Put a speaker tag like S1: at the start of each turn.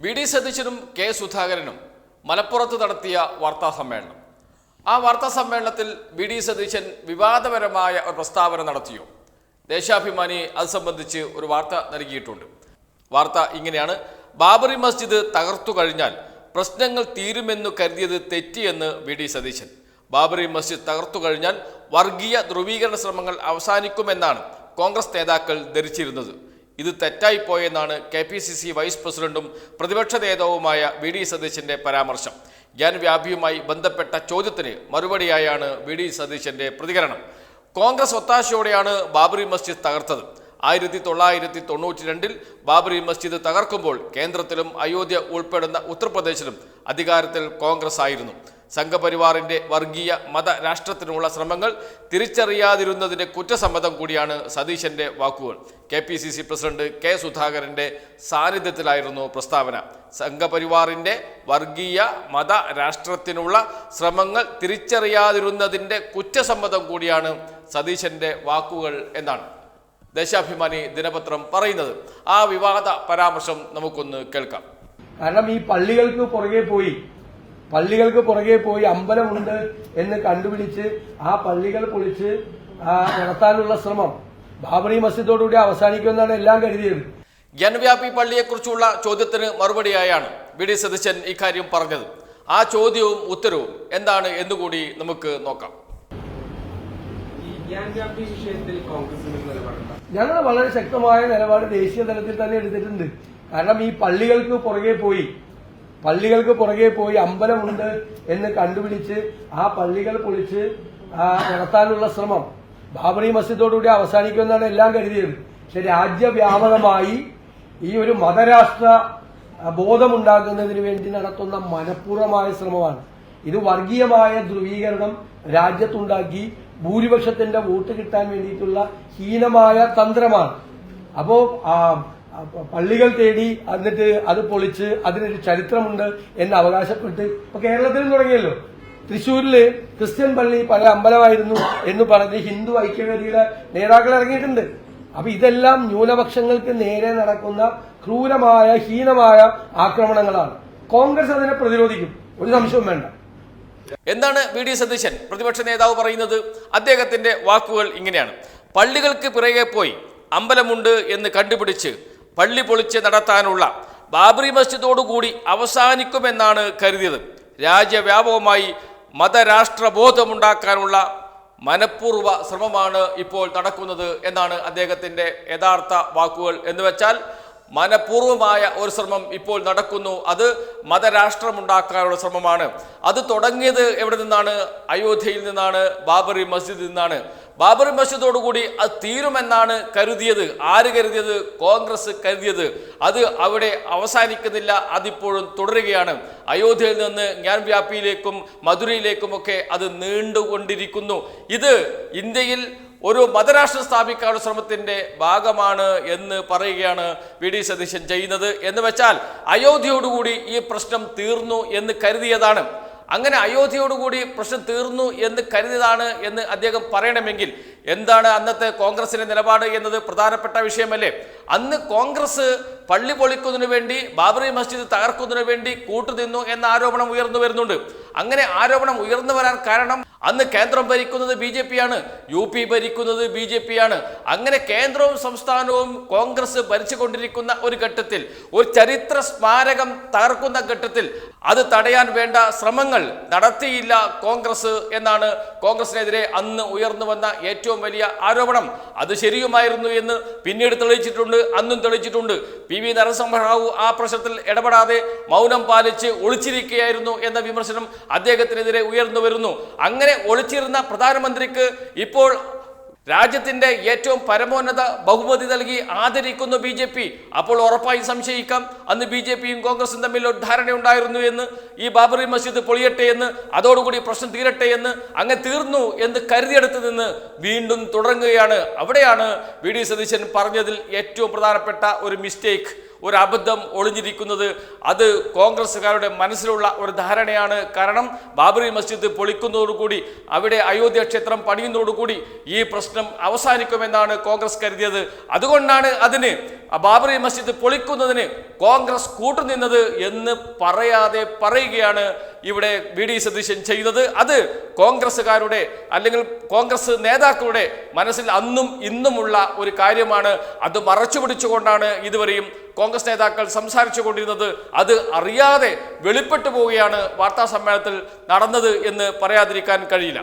S1: V D സതീശനും K സുധാകരനും മലപ്പുറത്ത് നടത്തിയ വാർത്താ സമ്മേളനം. ആ വാർത്താ സമ്മേളനത്തിൽ വി ഡി സതീശൻ വിവാദപരമായ ഒരു പ്രസ്താവന നടത്തിയോ? ദേശാഭിമാനി അത് സംബന്ധിച്ച് ഒരു വാർത്ത നൽകിയിട്ടുണ്ട്. വാർത്ത ഇങ്ങനെയാണ്. ബാബറി മസ്ജിദ് തകർത്തു കഴിഞ്ഞാൽ പ്രശ്നങ്ങൾ തീരുമെന്നു കരുതിയത് തെറ്റിയെന്ന് വി ഡി സതീശൻ. ബാബറി മസ്ജിദ് തകർത്തു കഴിഞ്ഞാൽ വർഗീയ ധ്രുവീകരണ ശ്രമങ്ങൾ അവസാനിക്കുമെന്നാണ് കോൺഗ്രസ് നേതാക്കൾ ധരിച്ചിരുന്നത്. ഇത് തെറ്റായിപ്പോയെന്നാണ് K P C C vice പ്രസിഡന്റും പ്രതിപക്ഷ നേതാവുമായ വി ഡി സതീശന്റെ പരാമർശം. ജ്ഞാനവ്യാപിയുമായി ബന്ധപ്പെട്ട ചോദ്യത്തിന് മറുപടിയായാണ് വി ഡി സതീശന്റെ പ്രതികരണം. കോൺഗ്രസ് ഒത്താശയോടെയാണ് ബാബറി മസ്ജിദ് തകർത്തത്. ആയിരത്തി തൊള്ളായിരത്തി തൊണ്ണൂറ്റി രണ്ടിൽ ബാബറി മസ്ജിദ് തകർക്കുമ്പോൾ കേന്ദ്രത്തിലും അയോധ്യ ഉൾപ്പെടുന്ന ഉത്തർപ്രദേശിലും അധികാരത്തിൽ കോൺഗ്രസ് ആയിരുന്നു. സംഘപരിവാറിന്റെ വർഗീയ മത രാഷ്ട്രത്തിനുള്ള ശ്രമങ്ങൾ തിരിച്ചറിയാതിരുന്നതിന്റെ കുറ്റസമ്മതം കൂടിയാണ് സതീശന്റെ വാക്കുകൾ. K P C C president K സുധാകരന്റെ സാന്നിധ്യത്തിലായിരുന്നു പ്രസ്താവന. സംഘപരിവാറിന്റെ വർഗീയ മത രാഷ്ട്രത്തിനുള്ള ശ്രമങ്ങൾ തിരിച്ചറിയാതിരുന്നതിന്റെ കുറ്റസമ്മതം കൂടിയാണ് സതീശന്റെ വാക്കുകൾ എന്നാണ് ദേശാഭിമാനി ദിനപത്രം പറയുന്നത്. ആ വിവാദ പരാമർശം നമുക്കൊന്ന് കേൾക്കാം.
S2: കാരണം ഈ പള്ളികൾക്ക് പുറകെ പോയി പള്ളികൾക്ക് പുറകെ പോയി അമ്പലമുണ്ട് എന്ന് കണ്ടുപിടിച്ച് ആ പള്ളികൾ പൊളിച്ച് നടത്താനുള്ള ശ്രമം. ബാബറി മസ്ജിദോടുകൂടി അവസാനിക്കുമെന്നാണ് എല്ലാം കരുതിയത്.
S1: ജനവ്യാപി പള്ളിയെക്കുറിച്ചുള്ള ചോദ്യത്തിന് മറുപടിയായാണ് വി ഡി സതീശൻ ഇക്കാര്യം പറഞ്ഞത്. ആ ചോദ്യവും ഉത്തരവും എന്താണ് എന്നുകൂടി നമുക്ക് നോക്കാം.
S2: ഞങ്ങൾ വളരെ ശക്തമായ നിലപാട് ദേശീയ തലത്തിൽ തന്നെ എടുത്തിട്ടുണ്ട്. കാരണം ഈ പള്ളികൾക്ക് പുറകെ പോയി പള്ളികൾക്ക് പുറകെ പോയി അമ്പലമുണ്ട് എന്ന് കണ്ടുപിടിച്ച് ആ പള്ളികൾ പൊളിച്ച് നടത്താനുള്ള ശ്രമം. ബാബറി മസ്ജിദോടുകൂടി അവസാനിക്കുമെന്നാണ് എല്ലാം കരുതിയത്. പക്ഷെ രാജ്യവ്യാപകമായി ഈ ഒരു മതരാഷ്ട്ര ബോധമുണ്ടാക്കുന്നതിന് വേണ്ടി നടത്തുന്ന മനഃപൂർവമായ ശ്രമമാണ്. ഇത് വർഗീയമായ ധ്രുവീകരണം രാജ്യത്തുണ്ടാക്കി ഭൂരിപക്ഷത്തിന്റെ വോട്ട് കിട്ടാൻ വേണ്ടിയിട്ടുള്ള ഹീനമായ തന്ത്രമാണ്. അപ്പോ പള്ളികൾ തേടി എന്നിട്ട് അത് പൊളിച്ച് അതിനൊരു ചരിത്രമുണ്ട് എന്ന് അവകാശപ്പെട്ട് ഇപ്പൊ കേരളത്തിലും തുടങ്ങിയല്ലോ. തൃശ്ശൂരിൽ ക്രിസ്ത്യൻ പള്ളി പല അമ്പലമായിരുന്നു എന്ന് പറഞ്ഞ് ഹിന്ദു ഐക്യവേദിയുടെ നേതാക്കൾ ഇറങ്ങിയിട്ടുണ്ട്. അപ്പൊ ഇതെല്ലാം ന്യൂനപക്ഷങ്ങൾക്ക് നേരെ നടക്കുന്ന ക്രൂരമായ ഹീനമായ ആക്രമണങ്ങളാണ്. കോൺഗ്രസ് അതിനെ പ്രതിരോധിക്കും. ഒരു സംശയവും വേണ്ട.
S1: എന്താണ് വി ഡി സതീശൻ പ്രതിപക്ഷ നേതാവ് പറയുന്നത്? അദ്ദേഹത്തിന്റെ വാക്കുകൾ ഇങ്ങനെയാണ്. പള്ളികൾക്ക് പിറകെ പോയി അമ്പലമുണ്ട് എന്ന് കണ്ടുപിടിച്ച് പള്ളി പൊളിച്ച് നടത്താനുള്ള ബാബറി മസ്ജിദോടുകൂടി അവസാനിക്കുമെന്നാണ് കരുതിയത്. രാജ്യവ്യാപകമായി മതരാഷ്ട്രബോധമുണ്ടാക്കാനുള്ള മനഃപൂർവ ശ്രമമാണ് ഇപ്പോൾ നടക്കുന്നത് എന്നാണ് അദ്ദേഹത്തിന്റെ യഥാർത്ഥ വാക്കുകൾ. എന്ന് വെച്ചാൽ മനഃപൂർവമായ ഒരു ശ്രമം ഇപ്പോൾ നടക്കുന്നു. അത് മതരാഷ്ട്രമുണ്ടാക്കാനുള്ള ശ്രമമാണ്. അത് തുടങ്ങിയത് എവിടെ നിന്നാണ്? അയോധ്യയിൽ നിന്നാണ് ബാബറി മസ്ജിദിൽ നിന്നാണ്. ബാബറി മസ്ജിദോടുകൂടി അത് തീരുമെന്നാണ് കരുതിയത്. ആര് കരുതിയത്? കോൺഗ്രസ് കരുതിയത്. അത് അവിടെ അവസാനിക്കുന്നില്ല. അതിപ്പോഴും തുടരുകയാണ്. അയോധ്യയിൽ നിന്ന് ജ്ഞാൻവ്യാപിയിലേക്കും മധുരയിലേക്കുമൊക്കെ അത് നീണ്ടുകൊണ്ടിരിക്കുന്നു. ഇത് ഇന്ത്യയിൽ ഒരു മതരാഷ്ട്രം സ്ഥാപിക്കാനുള്ള ശ്രമത്തിന്റെ ഭാഗമാണ് എന്ന് പറയുകയാണ് വി ഡി സതീശൻ ചെയ്യുന്നത്. എന്ന് വെച്ചാൽ അയോധ്യയോടുകൂടി ഈ പ്രശ്നം തീർന്നു എന്ന് കരുതിയതാണ്. അങ്ങനെ അയോധ്യയോടുകൂടി പ്രശ്നം തീർന്നു എന്ന് കരുതിയതാണ് എന്ന് അദ്ദേഹം പറയണമെങ്കിൽ എന്താണ് അന്നത്തെ കോൺഗ്രസിന്റെ നിലപാട് എന്നത് പ്രധാനപ്പെട്ട വിഷയമല്ലേ? അന്ന് കോൺഗ്രസ് പള്ളി പൊളിക്കുന്നതിനു വേണ്ടി ബാബറി മസ്ജിദ് തകർക്കുന്നതിനു വേണ്ടി കൂട്ടുനിന്നു എന്ന ആരോപണം ഉയർന്നു വരുന്നുണ്ട്. അങ്ങനെ ആരോപണം ഉയർന്നു വരാൻ കാരണം അന്ന് കേന്ദ്രം ഭരിക്കുന്നത് ബി ജെ പി ആണ് യു പി ഭരിക്കുന്നത് ബി ജെ പി ആണ് അങ്ങനെ കേന്ദ്രവും സംസ്ഥാനവും കോൺഗ്രസ് ഭരിച്ചുകൊണ്ടിരിക്കുന്ന ഒരു ഘട്ടത്തിൽ ഒരു ചരിത്ര സ്മാരകം തകർക്കുന്ന ഘട്ടത്തിൽ അത് തടയാൻ വേണ്ട ശ്രമങ്ങൾ നടത്തിയില്ല കോൺഗ്രസ് എന്നാണ് കോൺഗ്രസിനെതിരെ അന്ന് ഉയർന്നു വന്ന ഏറ്റവും വലിയ ആരോപണം. അത് ശരിയുമായിരുന്നു എന്ന് പിന്നീട് തെളിയിച്ചിട്ടുണ്ട് അന്നും തെളിയിച്ചിട്ടുണ്ട്. പി വി നരസിംഹറാവു ആ പ്രശ്നത്തിൽ ഇടപെടാതെ മൗനം പാലിച്ച് ഒളിച്ചിരിക്കുകയായിരുന്നു എന്ന വിമർശനം അദ്ദേഹത്തിനെതിരെ ഉയർന്നു വരുന്നു. അങ്ങനെ ഒളിച്ചിരുന്ന പ്രധാനമന്ത്രിക്ക് ഇപ്പോൾ രാജ്യത്തിന്റെ ഏറ്റവും പരമോന്നത ബഹുമതി നൽകി ആദരിക്കുന്നു ബി ജെ പി അപ്പോൾ ഉറപ്പായി സംശയിക്കാം. അന്ന് ബി ജെ പിയും കോൺഗ്രസും തമ്മിൽ ഒരു ധാരണയുണ്ടായിരുന്നു എന്ന് ഈ ബാബറി മസ്ജിദ് പൊളിയട്ടെ എന്ന് അതോടുകൂടി പ്രശ്നം തീരട്ടെ എന്ന് അങ്ങ് തീർന്നു എന്ന് കരുതിയെടുത്ത് നിന്ന് വീണ്ടും തുടങ്ങുകയാണ്. അവിടെയാണ് വി ഡി സതീശൻ പറഞ്ഞതിൽ ഏറ്റവും പ്രധാനപ്പെട്ട ഒരു മിസ്റ്റേക്ക് ഒരു അബദ്ധം ഒളിഞ്ഞിരിക്കുന്നത്. അത് കോൺഗ്രസ്സുകാരുടെ മനസ്സിലുള്ള ഒരു ധാരണയാണ്. കാരണം ബാബറി മസ്ജിദ് പൊളിക്കുന്നതോടുകൂടി അവിടെ അയോധ്യ ക്ഷേത്രം പണിയുന്നതോടുകൂടി ഈ പ്രശ്നം പ്രശ്നം അവസാനിക്കുമെന്നാണ് കോൺഗ്രസ് കരുതിയത്. അതുകൊണ്ടാണ് അതിന് ബാബറി മസ്ജിദ് പൊളിക്കുന്നതിന് കോൺഗ്രസ് കൂട്ടുനിന്നത് എന്ന് പറയാതെ പറയുകയാണ് ഇവിടെ വി ഡി സതീശൻ ചെയ്യുന്നത്. അത് കോൺഗ്രസ്സുകാരുടെ അല്ലെങ്കിൽ കോൺഗ്രസ് നേതാക്കളുടെ മനസ്സിൽ അന്നും ഇന്നുമുള്ള ഒരു കാര്യമാണ്. അത് മറച്ചു പിടിച്ചുകൊണ്ടാണ് ഇതുവരെയും കോൺഗ്രസ് നേതാക്കൾ സംസാരിച്ചു കൊണ്ടിരുന്നത്. അത് അറിയാതെ വെളിപ്പെട്ടു പോവുകയാണ് വാർത്താ സമ്മേളനത്തിൽ നടന്നത് എന്ന് പറയാതിരിക്കാൻ കഴിയില്ല.